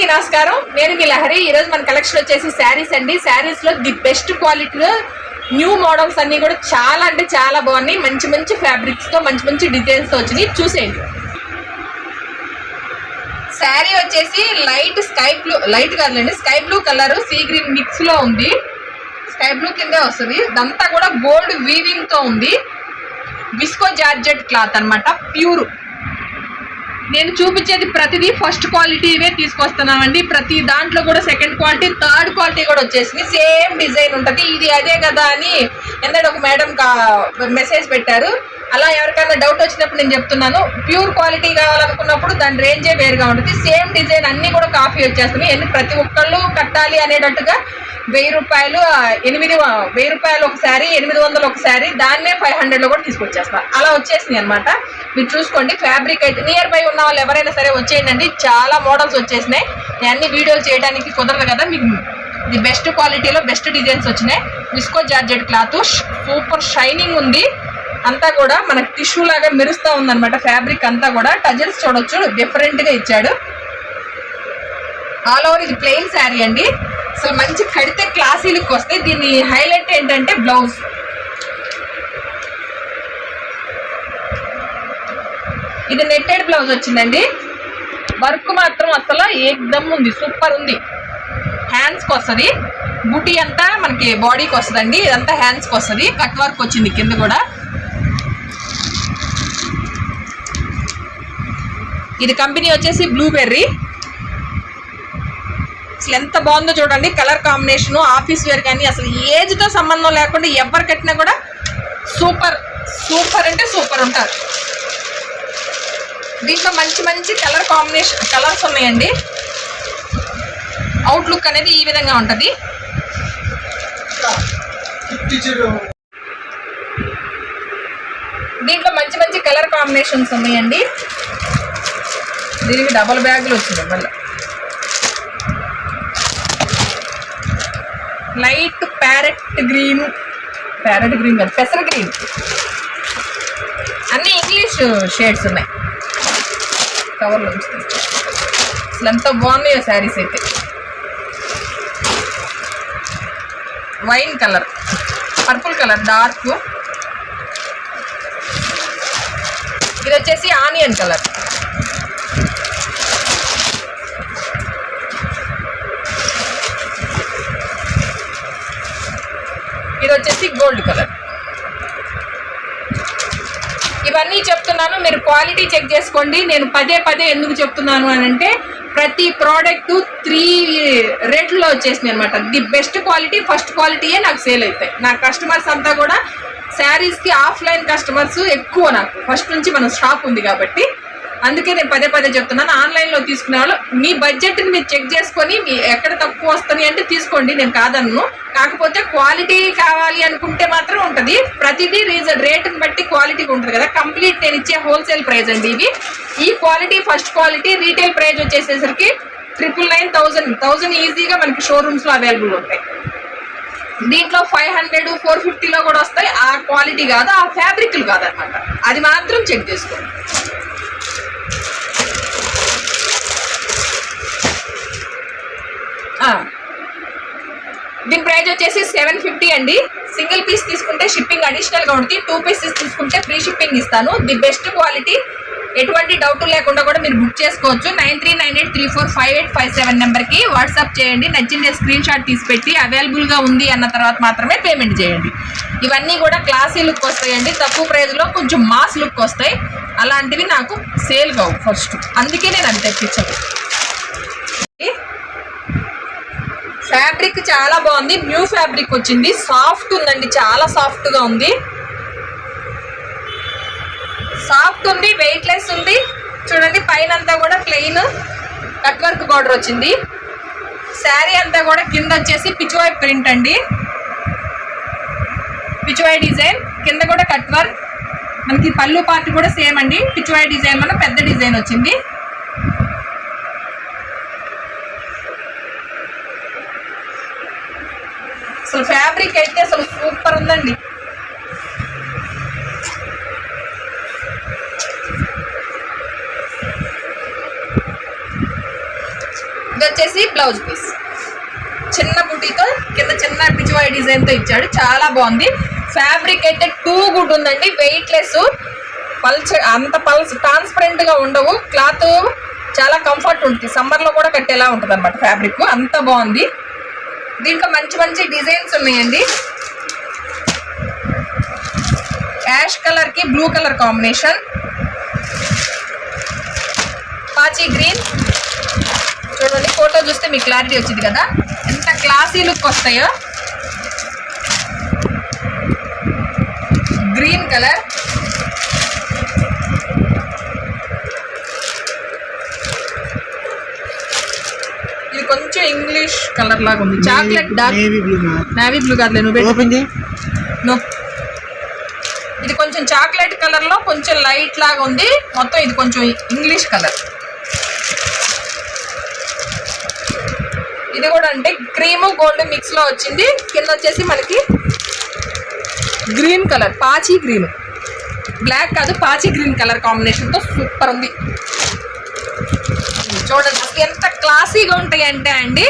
అందరికీ నమస్కారం. నేను మీ లహరి. ఈరోజు మన కలెక్షన్ వచ్చేసి శారీస్ అండి. శారీస్లో ది బెస్ట్ క్వాలిటీలో న్యూ మోడల్స్ అన్ని కూడా చాలా అంటే చాలా బాగున్నాయి. మంచి మంచి ఫ్యాబ్రిక్స్తో మంచి మంచి డిజైన్స్తో వచ్చినాయి. చూసేయండి. శారీ వచ్చేసి లైట్ స్కై బ్లూ లైట్ కాదులేండి. Sky blue colour sea green మిక్స్లో ఉంది. స్కై బ్లూ కిందే వస్తుంది. ఇదంతా కూడా గోల్డ్ వీవింగ్తో ఉంది. విస్కో జార్జెట్ క్లాత్ అన్నమాట. ప్యూర్. నేను చూపించేది ప్రతిదీ ఫస్ట్ క్వాలిటీవే తీసుకొస్తున్నామండి. ప్రతి దాంట్లో కూడా సెకండ్ క్వాలిటీ థర్డ్ క్వాలిటీ కూడా వచ్చేసింది. సేమ్ డిజైన్ ఉంటుంది. ఇది అదే కదా అని ఎందుకంటే ఒక మేడం మెసేజ్ పెట్టారు. అలా ఎవరికైనా డౌట్ వచ్చినప్పుడు నేను చెప్తున్నాను ప్యూర్ క్వాలిటీ కావాలనుకున్నప్పుడు దాని రేంజే వేరుగా ఉంటుంది. సేమ్ డిజైన్ అన్నీ కూడా కాఫీ వచ్చేస్తున్నాయి ఎన్ని ప్రతి ఒక్కళ్ళు కట్టాలి అనేటట్టుగా వెయ్యి రూపాయలు ఎనిమిది వెయ్యి రూపాయలు ఒక శారీ ఎనిమిది వందలు ఒక శారీ దాన్నే ఫైవ్ హండ్రెడ్లో కూడా తీసుకొచ్చేస్తాను అలా వచ్చేసింది అనమాట మీరు చూసుకోండి ఫ్యాబ్రిక్ అయితే నియర్ బై ఉన్న వాళ్ళు ఎవరైనా సరే వచ్చేయండి చాలా మోడల్స్ వచ్చేసినాయి. నేను అన్ని వీడియోలు చేయడానికి కుదరదు కదా. మీకు ఇది బెస్ట్ క్వాలిటీలో బెస్ట్ డిజైన్స్ వచ్చినాయి. Viscose georgette cloth super shining ఉంది. అంతా కూడా మనకి టిష్యూ లాగా మెరుస్తూ ఉందనమాట ఫ్యాబ్రిక్ అంతా కూడా టజల్స్ చూడొచ్చు. డిఫరెంట్గా ఇచ్చాడు. ఆల్ ఓవర్ ఇది ప్లెయిన్ శారీ అండి. అసలు మంచి కడితే క్లాసీ లుక్ వస్తే దీని హైలైట్ ఏంటంటే బ్లౌజ్ ఇది నెట్టెడ్ బ్లౌజ్ వచ్చిందండి. వర్క్ మాత్రం అసలు ఏకదమ్ ఉంది. సూపర్ ఉంది. హ్యాండ్స్కి వస్తుంది. బుటీ అంతా మనకి బాడీకి వస్తుందండి. ఇదంతా హ్యాండ్స్కి వస్తుంది. కట్ వర్క్ వచ్చింది కింద కూడా. ఇది కంపెనీ వచ్చేసి బ్లూబెర్రీ. అసలు ఎంత బాగుందో చూడండి. కలర్ కాంబినేషన్ ఆఫీస్ వేర్ కానీ అసలు ఏజ్తో సంబంధం లేకుండా ఎవరు కట్టినా కూడా సూపర్ సూపర్ అంటే సూపర్ ఉంటారు. దీంట్లో మంచి మంచి కలర్ కాంబినేషన్ కలర్స్ ఉన్నాయండి. అవుట్లుక్ అనేది ఈ విధంగా ఉంటుంది. దీంట్లో మంచి మంచి కలర్ కాంబినేషన్స్ ఉన్నాయండి. దీనికి డబల్ బ్యాగులు వచ్చింది మళ్ళీ. Light parrot green parrot green కాదు పెసర గ్రీన్ అన్ని ఇంగ్లీష్ షేడ్స్ ఉన్నాయి. కవర్లో అసలు ఎంత బాగున్నాయో శారీస్ అయితే. Wine colour purple colour dark ఇది వచ్చేసి ఆనియన్ కలర్ ఇది వచ్చేసి గోల్డ్ కలర్. ఇవన్నీ చెప్తున్నాను మీరు క్వాలిటీ చెక్ చేసుకోండి. నేను పదే పదే ఎందుకు చెప్తున్నాను అని అంటే ప్రతి ప్రోడక్ట్ త్రీ రేట్లో వచ్చేసింది అనమాట ది బెస్ట్ క్వాలిటీ ఫస్ట్ క్వాలిటీయే నాకు సేల్ అవుతాయి నా కస్టమర్స్ అంతా కూడా శారీస్కి ఆఫ్లైన్ కస్టమర్స్ ఎక్కువ నాకు. ఫస్ట్ నుంచి మన షాప్ ఉంది కాబట్టి అందుకే నేను పదే పదే చెప్తున్నాను ఆన్లైన్లో తీసుకునే వాళ్ళు మీ బడ్జెట్ని మీరు చెక్ చేసుకొని మీ ఎక్కడ తక్కువ వస్తుంది అంటే తీసుకోండి నేను కాదన్ను. కాకపోతే క్వాలిటీ కావాలి అనుకుంటే మాత్రం ఉంటుంది. ప్రతిదీ రీజన్ రేటుని బట్టి క్వాలిటీ ఉంటుంది కదా. కంప్లీట్ నేను ఇచ్చే హోల్సేల్ ప్రైస్ అండి ఇవి ఈ quality first quality retail price వచ్చేసేసరికి triple nine thousand. Thousand ఈజీగా మనకి షోరూమ్స్లో అవైలబుల్ ఉంటాయి. దీంట్లో ఫైవ్ హండ్రెడ్ ఫోర్ ఫిఫ్టీలో కూడా వస్తాయి. ఆ క్వాలిటీ కాదు ఆ ఫ్యాబ్రిక్లు కాదనమాట. అది మాత్రం చెక్ చేసుకోండి. దీని ప్రైస్ వచ్చేసి సెవెన్ ఫిఫ్టీ అండి. సింగిల్ పీస్ తీసుకుంటే షిప్పింగ్ అడిషనల్గా ఉంటుంది. టూ పీసెస్ తీసుకుంటే ఫ్రీ షిప్పింగ్ ఇస్తాను. ది బెస్ట్ క్వాలిటీ ఎటువంటి డౌట్ లేకుండా కూడా మీరు బుక్ చేసుకోవచ్చు. Nine three nine eight three four five eight five seven నెంబర్కి వాట్సాప్ చేయండి. నచ్చిన స్క్రీన్ షాట్ తీసి పెట్టి అవైలబుల్గా ఉంది అన్న తర్వాత మాత్రమే పేమెంట్ చేయండి. ఇవన్నీ కూడా క్లాసీ లుక్ వస్తాయండి. తక్కువ ప్రైజ్లో కొంచెం మాస్ లుక్ వస్తాయి. అలాంటివి నాకు సేల్ కావు ఫస్ట్ అందుకే నేను అది తెప్పించదు ఫ్యాబ్రిక్ చాలా బాగుంది. న్యూ ఫ్యాబ్రిక్ వచ్చింది. సాఫ్ట్ ఉందండి. చాలా సాఫ్ట్గా ఉంది. సాఫ్ట్ ఉంది వెయిట్ లెస్ ఉంది. చూడండి పైన అంతా కూడా ప్లెయిన్ కట్ వర్క్ బార్డర్ వచ్చింది. శారీ అంతా కూడా కింద వచ్చేసి పిచువాయ్ ప్రింట్ అండి. పిచువాయ్ డిజైన్. కింద కూడా కట్ వర్క్. మనకి పళ్ళు పార్ట్ కూడా సేమ్ అండి. పిచువాయ్ డిజైన్ మన పెద్ద డిజైన్ వచ్చింది. అసలు ఫ్యాబ్రిక్ అయితే అసలు సూపర్ ఉందండి. ఇది వచ్చేసి బ్లౌజ్ పీస్ చిన్న బుటీతో కింద చిన్న పిచ్చివాయి డిజైన్తో ఇచ్చాడు. చాలా బాగుంది. ఫ్యాబ్రిక్ అయితే టూ గుడ్ ఉందండి. వెయిట్లెస్ పల్చ అంత పల్స్ ట్రాన్స్పరెంట్గా ఉండవు. క్లాత్ చాలా కంఫర్ట్ ఉంటుంది. సమ్మర్లో కూడా కట్టేలా ఉంటుంది అనమాట ఫ్యాబ్రిక్ అంత బాగుంది. దీంట్లో మంచి మంచి డిజైన్స్ ఉన్నాయండి. యాష్ కలర్కి బ్లూ కలర్ కాంబినేషన్. పాచి గ్రీన్. చూడండి ఫోటో చూస్తే మీకు క్లారిటీ వచ్చింది కదా? ఎంత క్లాసీ లుక్ వస్తాయో. గ్రీన్ కలర్ ఇది ఇంగ్లీష్ కలర్ లాగా ఉంది. Chocolate dark navy blue navy blue కాదులే నువ్వు పెట్టు. ఓపెన్ చేయి. నో ఇది కొంచెం చాక్లెట్ కలర్లో కొంచెం లైట్ లాగా ఉంది. మొత్తం ఇది కొంచెం ఇంగ్లీష్ కలర్ ఇది కూడా అంటే క్రీము గోల్డ్ మిక్స్లో వచ్చింది. కింద వచ్చేసి మనకి గ్రీన్ కలర్ పాచి గ్రీన్ బ్లాక్ కాదు పాచి గ్రీన్ కలర్ కాంబినేషన్తో సూపర్ ఉంది. చూడండి ఎంత క్లాసీగా ఉంటాయి అంటే అండి.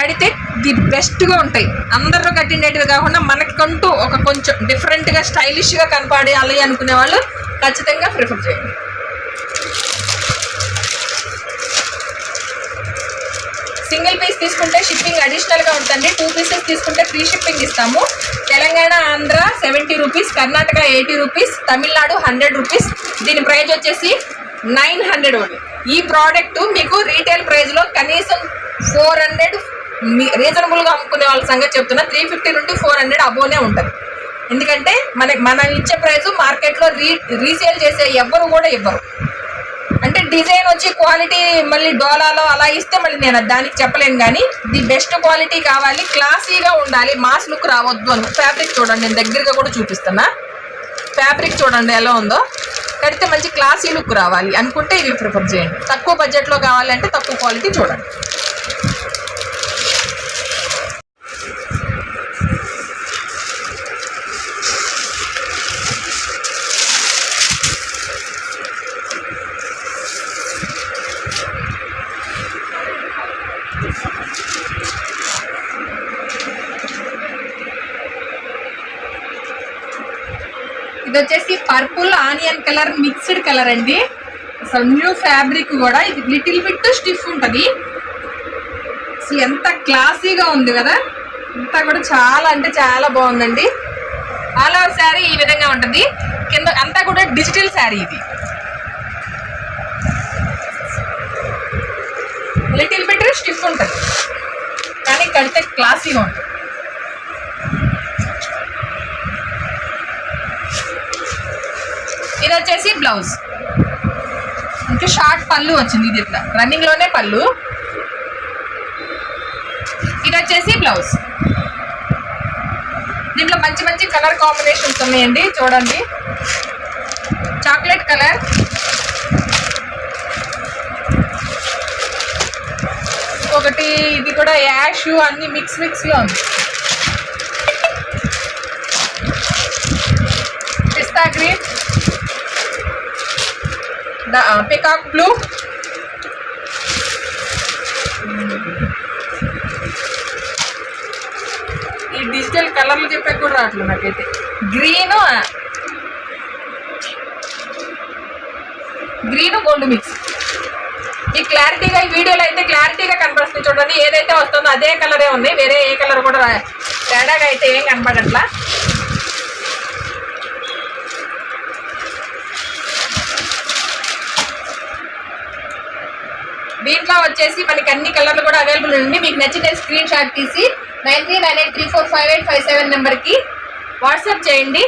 కడితే ది బెస్ట్గా ఉంటాయి. అందరూ కట్టిండేటివి కాకుండా మనకంటూ ఒక కొంచెం డిఫరెంట్గా స్టైలిష్గా కనపడాలి అనుకునే వాళ్ళు ఖచ్చితంగా ప్రిఫర్ చేయండి. సింగిల్ పీస్ తీసుకుంటే షిప్పింగ్ అడిషనల్గా ఉంటుంది టూ పీసెస్ తీసుకుంటే ఫ్రీ షిప్పింగ్ ఇస్తాము. Telangana Andhra seventy rupees Karnataka eighty rupees Tamil Nadu hundred rupees దీని ప్రైజ్ వచ్చేసి నైన్ హండ్రెడ్ ఓన్లీ ఈ ప్రోడక్ట్ మీకు రీటైల్ ప్రైస్లో కనీసం ఫోర్ హండ్రెడ్ రీజనబుల్గా అమ్ముకునే వాళ్ళ సంగతి చెప్తున్నా. త్రీ ఫిఫ్టీ నుండి ఫోర్ హండ్రెడ్ అబోనే ఉంటుంది. ఎందుకంటే మన మనం ఇచ్చే ప్రైస్ మార్కెట్లో రీ రీసేల్ చేసే ఎవ్వరు కూడా ఇవ్వరు. అంటే డిజైన్ వచ్చి క్వాలిటీ మళ్ళీ డోలాలో అలా ఇస్తే మళ్ళీ నేను దానికి చెప్పలేను కానీ ది బెస్ట్ క్వాలిటీ కావాలి క్లాసీగా ఉండాలి. మాస్ లుక్ రావద్దు అని ఫ్యాబ్రిక్ చూడండి నేను దగ్గరగా కూడా చూపిస్తున్నా. ఫ్యాబ్రిక్ చూడండి ఎలా ఉందో. కడితే మంచి క్లాసీ లుక్ రావాలి అనుకుంటే ఇవి ప్రిఫర్ చేయండి. తక్కువ బడ్జెట్లో కావాలంటే తక్కువ క్వాలిటీ చూడండి. ఇది వచ్చేసి purple onion colour mixed colour అండి. అసలు న్యూ ఫ్యాబ్రిక్ కూడా ఇది లిటిల్ బిట్ స్టిఫ్ ఉంటుంది. అసలు ఎంత క్లాసీగా ఉంది కదా. అంతా కూడా చాలా అంటే చాలా బాగుందండి. ఆల్ ఓవర్ శారీ ఈ విధంగా ఉంటుంది. కింద అంతా కూడా డిజిటల్ శారీ ఇది. లిటిల్ బిట్ స్టిఫ్ ఉంటుంది. కానీ కడితే క్లాసీగా ఉంటుంది. ఇది వచ్చేసి బ్లౌజ్. ఇంకా షార్ట్ పళ్ళు వచ్చింది ఇది ఇట్లా. రన్నింగ్లోనే పళ్ళు. ఇది వచ్చేసి బ్లౌజ్. దీంట్లో మంచి మంచి కలర్ కాంబినేషన్స్ ఉన్నాయండి. చూడండి. Chocolate colour. ఒకటి ఇది కూడా యాష్ అన్ని మిక్స్ మిక్స్లో ఉంది. పిస్తా గ్రీన్. పికాక్ బ్లూ ah, ఈ డిజిటల్ కలర్లు చెప్పే కూడా రావట్లేదు నాకైతే. గ్రీన్ గ్రీన్ గోల్డ్ మిక్స్ ఈ క్లారిటీగా ఈ వీడియోలో అయితే క్లారిటీగా కనపడుతుంది చూడండి. ఏదైతే వస్తుందో అదే కలరే ఉంది. వేరే ఏ కలర్ కూడా తేడాగా అయితే ఏం కనపడట్లా. దీంట్లో వచ్చేసి మనకి అన్ని కలర్లు కూడా అవైలబుల్ ఉంది మీకు నచ్చిన స్క్రీన్ షాట్ తీసి nine three nine eight three four five eight five seven నెంబర్కి వాట్సాప్ చేయండి.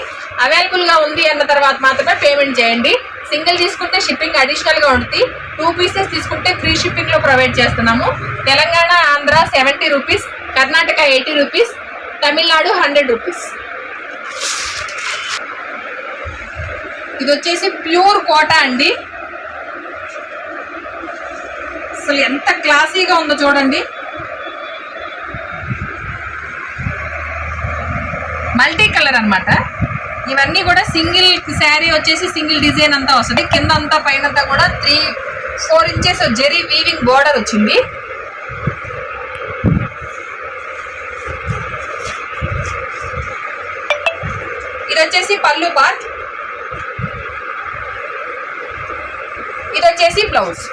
అవైలబుల్గా ఉంది అన్న తర్వాత మాత్రమే పేమెంట్ చేయండి. సింగిల్ తీసుకుంటే షిప్పింగ్ అడిషనల్గా ఉంటుంది. టూ పీసెస్ తీసుకుంటే ఫ్రీ షిప్పింగ్లో ప్రొవైడ్ చేస్తున్నాము. Telangana Andhra seventy rupees Karnataka eighty rupees Tamil Nadu hundred rupees ఇది వచ్చేసి ప్యూర్ కోటా అండి. అసలు ఎంత క్లాసీగా ఉందో చూడండి. మల్టీ కలర్ అనమాట ఇవన్నీ కూడా సింగిల్ శారీ వచ్చేసి సింగిల్ డిజైన్ అంతా వస్తుంది. కింద అంతా పైన కూడా three four inches zari weaving border వచ్చింది. ఇది వచ్చేసి పళ్ళు పార్ట్. ఇది వచ్చేసి బ్లౌజ్.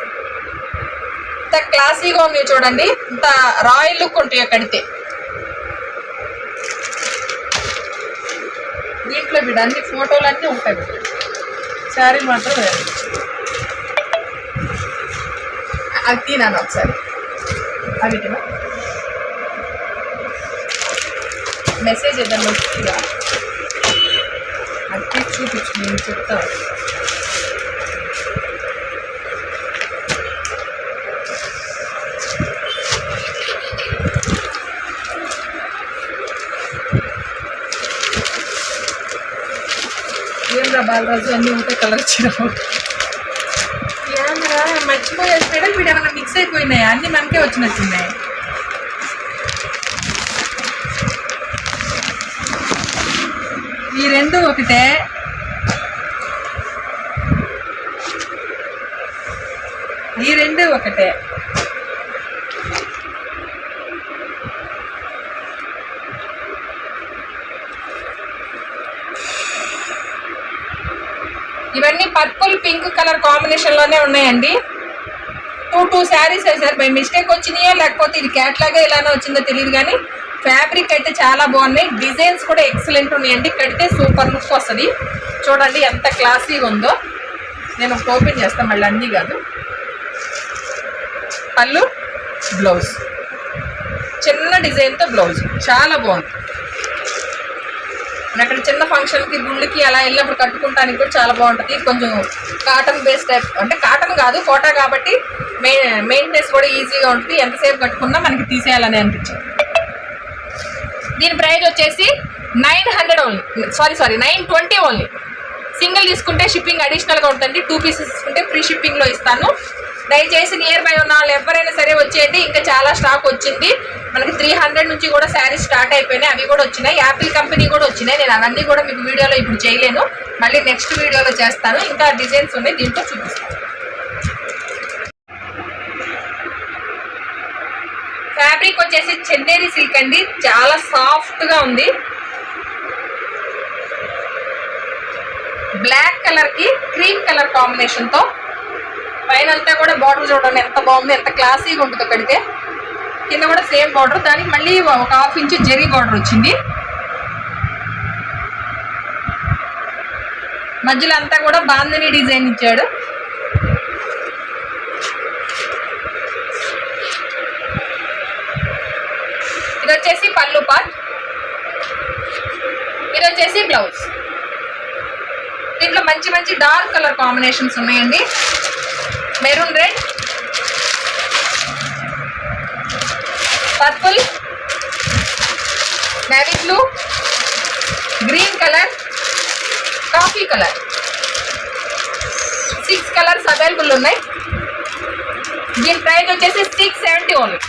ఇంత క్లాసీగా ఉంది చూడండి. ఇంత రాయల్ లుక్ ఉంటాయి కడితే దీంట్లో బిడ్డ అన్ని ఫోటోలు అన్నీ ఉంటాయి శారీ మాత్రం వేరు. అది తినాను ఒకసారి. అవి మెసేజ్ ఏదన్నా వచ్చిందా? అది చూపించు నేను చెప్తాను. బాలరాజు అన్నీ ఒకటే కలర్ వచ్చినావు ఏమన్నా మర్చిపోయేసి మేడం వీడు ఏమన్నా మిక్స్ అయిపోయినాయి. అన్నీ మనకే వచ్చినట్టున్నాయి. ఈ రెండు ఒకటే. ఈ రెండు ఒకటే. ఇవన్నీ పర్పుల్ పింక్ కలర్ కాంబినేషన్లోనే ఉన్నాయండి. టూ టూ శారీస్ వేసారు బై మిస్టేక్ వచ్చినాయో లేకపోతే ఇది క్యాట్లాగా ఇలానే వచ్చిందో తెలియదు కానీ ఫ్యాబ్రిక్ అయితే చాలా బాగున్నాయి. డిజైన్స్ కూడా ఎక్సలెంట్ ఉన్నాయండి. కడితే సూపర్ లుక్ వస్తుంది. చూడండి ఎంత క్లాసీగా ఉందో. నేను ఓపెన్ చేస్తాను మళ్ళీ అన్నీ కాదు. పళ్ళు బ్లౌజ్. చిన్న డిజైన్తో బ్లౌజ్. చాలా బాగుంది. నేను అక్కడ చిన్న ఫంక్షన్కి గుళ్ళకి అలా వెళ్ళినప్పుడు కట్టుకుంటానికి కూడా చాలా బాగుంటుంది. కొంచెం కాటన్ బేస్ టైప్ అంటే కాటన్ కాదు కోటా కాబట్టి మెయింటెనెన్స్ కూడా ఈజీగా ఉంటుంది. ఎంతసేపు కట్టుకున్నా మనకి తీసేయాలని అనిపించింది. దీని ప్రైజ్ వచ్చేసి nine hundred only sorry sorry nine twenty only single తీసుకుంటే షిప్పింగ్ అడిషనల్గా ఉంటుంది టూ పీసెస్ తీసుకుంటే ఫ్రీ షిప్పింగ్లో ఇస్తాను. దయచేసి నియర్ బై ఉన్న వాళ్ళు ఎవరైనా సరే వచ్చేయండి. ఇంకా చాలా స్టాక్ వచ్చింది. మనకి త్రీ హండ్రెడ్ నుంచి కూడా శారీస్ స్టార్ట్ అయిపోయినాయి. అవి కూడా వచ్చినాయి. యాపిల్ కంపెనీ కూడా వచ్చినాయి. నేను అవన్నీ కూడా మీకు వీడియోలో ఇప్పుడు చేయలేను. మళ్ళీ నెక్స్ట్ వీడియోలో చేస్తాను. ఇంకా డిజైన్స్ ఉన్నాయి. దీంట్లో చూపిస్తాను. ఫ్యాబ్రిక్ వచ్చేసి చెన్నేరి సిల్క్ అండి. చాలా సాఫ్ట్గా ఉంది. బ్లాక్ కలర్కి క్రీమ్ కలర్ కాంబినేషన్తో పైన అంతా కూడా బార్డర్ చూడండి ఎంత బాగుంది ఎంత క్లాసీగా ఉంటుంది కడితే. కింద కూడా సేమ్ బార్డర్ దానికి మళ్ళీ ఒక హాఫ్ ఇంచ్ జెరీ బార్డర్ వచ్చింది. మధ్యలో అంతా కూడా బాందిని డిజైన్ ఇచ్చాడు. ఇది వచ్చేసి పళ్ళు పార్ట్ ఇది వచ్చేసి బ్లౌజ్ దీంట్లో మంచి మంచి డార్క్ కలర్ కాంబినేషన్స్ ఉన్నాయండి. Maroon red purple navy blue green colour coffee colour six colours available ఉన్నాయి. దీని ప్రైస్ వచ్చేసి six seventy only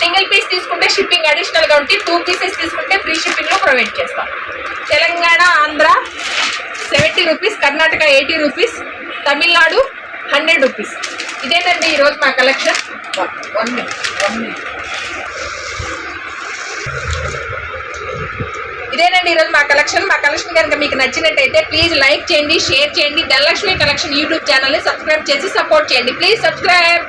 single piece తీసుకుంటే షిప్పింగ్ అడిషనల్గా ఉంటే టూ పీసెస్ తీసుకుంటే ఫ్రీ షిప్పింగ్లో ప్రొవైడ్ చేస్తాం. Telangana Andhra seventy rupees Karnataka eighty rupees Tamil Nadu hundred rupees. ఇదేనండి ఈరోజు మా collection. One minute one minute. ఇదేనండి ఈరోజు మా కలెక్షన్. మా కలెక్షన్ కనుక మీకు నచ్చినట్టయితే ప్లీజ్ లైక్ చేయండి షేర్ చేయండి. ధనలక్ష్మి కలెక్షన్ యూట్యూబ్ ఛానల్ని సబ్స్క్రైబ్ చేసి సపోర్ట్ చేయండి. Please subscribe.